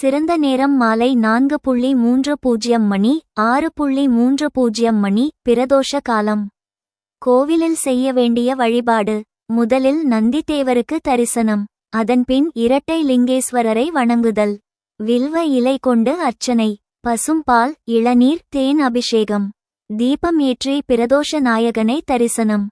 சிறந்த நேரம் மாலை நான்கு புள்ளி மூன்று பூஜ்ஜியம் மணி ஆறு புள்ளி மூன்று பூஜ்ஜியம் மணி பிரதோஷ காலம். கோவிலில் செய்ய வேண்டிய வழிபாடு. முதலில் நந்தித்தேவருக்கு தரிசனம். அதன்பின் இரட்டை லிங்கேஸ்வரரை வணங்குதல். வில்வ இலை கொண்டு அர்ச்சனை. பசும்பால் இளநீர் தேன் அபிஷேகம். தீபம் ஏற்றி பிரதோஷ நாயகனை தரிசனம்.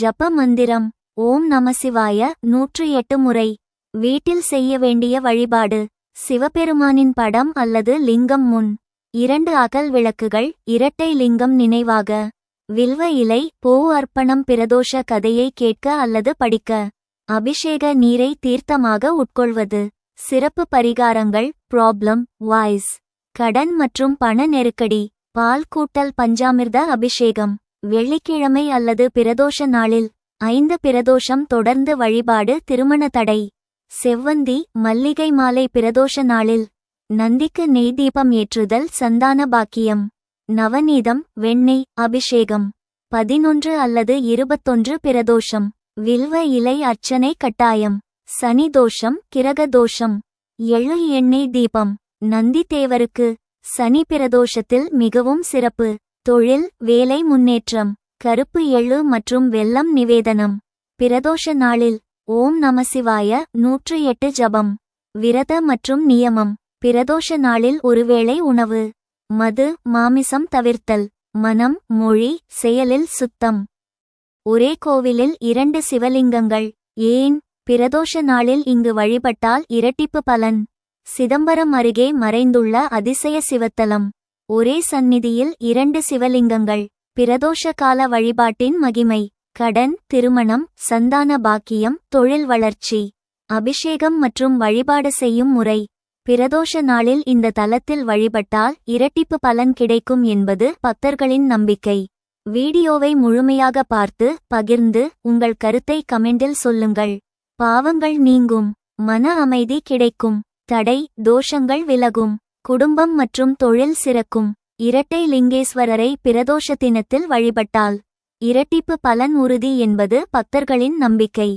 ஜப மந்திரம். ஓம் நமசிவாய நூற்று எட்டு முறை. வீட்டில் செய்ய வேண்டிய வழிபாடு. சிவபெருமானின் படம் அல்லது லிங்கம் முன். இரண்டு அகல் விளக்குகள் இரட்டை லிங்கம் நினைவாக. வில்வ இலை பூ அர்ப்பணம் பிரதோஷ கதையை கேட்க அல்லது படிக்க. அபிஷேக நீரை தீர்த்தமாக உட்கொள்வது. சிறப்பு பரிகாரங்கள் ப்ராப்ளம் வாய்ஸ் கடன் மற்றும் பண நெருக்கடி. பால் கூட்டல் பஞ்சாமிர்த அபிஷேகம். வெள்ளிக்கிழமை அல்லது பிரதோஷ நாளில். ஐந்து பிரதோஷம் தொடர்ந்து வழிபாடு திருமண தடை. செவ்வந்தி மல்லிகை மாலை பிரதோஷ நாளில் நந்திக்கு நெய் தீபம் ஏற்றுதல் சந்தான பாக்கியம். நவநீதம் வெண்ணெய் அபிஷேகம். பதினொன்று அல்லது இருபத்தொன்று பிரதோஷம். வில்வ இலை அர்ச்சனை கட்டாயம். சனி தோஷம் கிரக தோஷம். எழு எண்ணெய் தீபம். நந்தி தேவருக்கு சனி பிரதோஷத்தில் மிகவும் சிறப்பு. தொழில் வேலை முன்னேற்றம். கருப்பு எள்ளு மற்றும் வெள்ளம் நிவேதனம். பிரதோஷ நாளில் ஓம் நமசிவாய நூற்று எட்டு ஜபம். விரத மற்றும் நியமம். பிரதோஷ நாளில் ஒருவேளை உணவு. மது மாமிசம் தவிர்த்தல். மனம் மொழி செயலில் சுத்தம். ஒரே கோவிலில் இரண்டு சிவலிங்கங்கள். ஏன்? பிரதோஷ நாளில் இங்கு வழிபட்டால் இரட்டிப்பு பலன். சிதம்பரம் அருகே மறைந்துள்ள அதிசய சிவத்தலம். ஒரே சந்நிதியில் இரண்டு சிவலிங்கங்கள். பிரதோஷ கால வழிபாட்டின் மகிமை. கடன் திருமணம் சந்தான பாக்கியம் தொழில் வளர்ச்சி அபிஷேகம் மற்றும் வழிபாடு செய்யும் முறை. பிரதோஷ நாளில் இந்த தலத்தில் வழிபட்டால் இரட்டிப்பு பலன் கிடைக்கும் என்பது பக்தர்களின் நம்பிக்கை. வீடியோவை முழுமையாக பார்த்து பகிர்ந்து உங்கள் கருத்தை கமெண்டில் சொல்லுங்கள். பாவங்கள் நீங்கும் மன அமைதி கிடைக்கும் தடை தோஷங்கள் விலகும் குடும்பம் மற்றும் தொழில் சிறக்கும். இரட்டை லிங்கேஸ்வரரை பிரதோஷ தினத்தில் வழிபட்டால் இரட்டிப்பு பலன் உறுதி என்பது பக்தர்களின் நம்பிக்கை.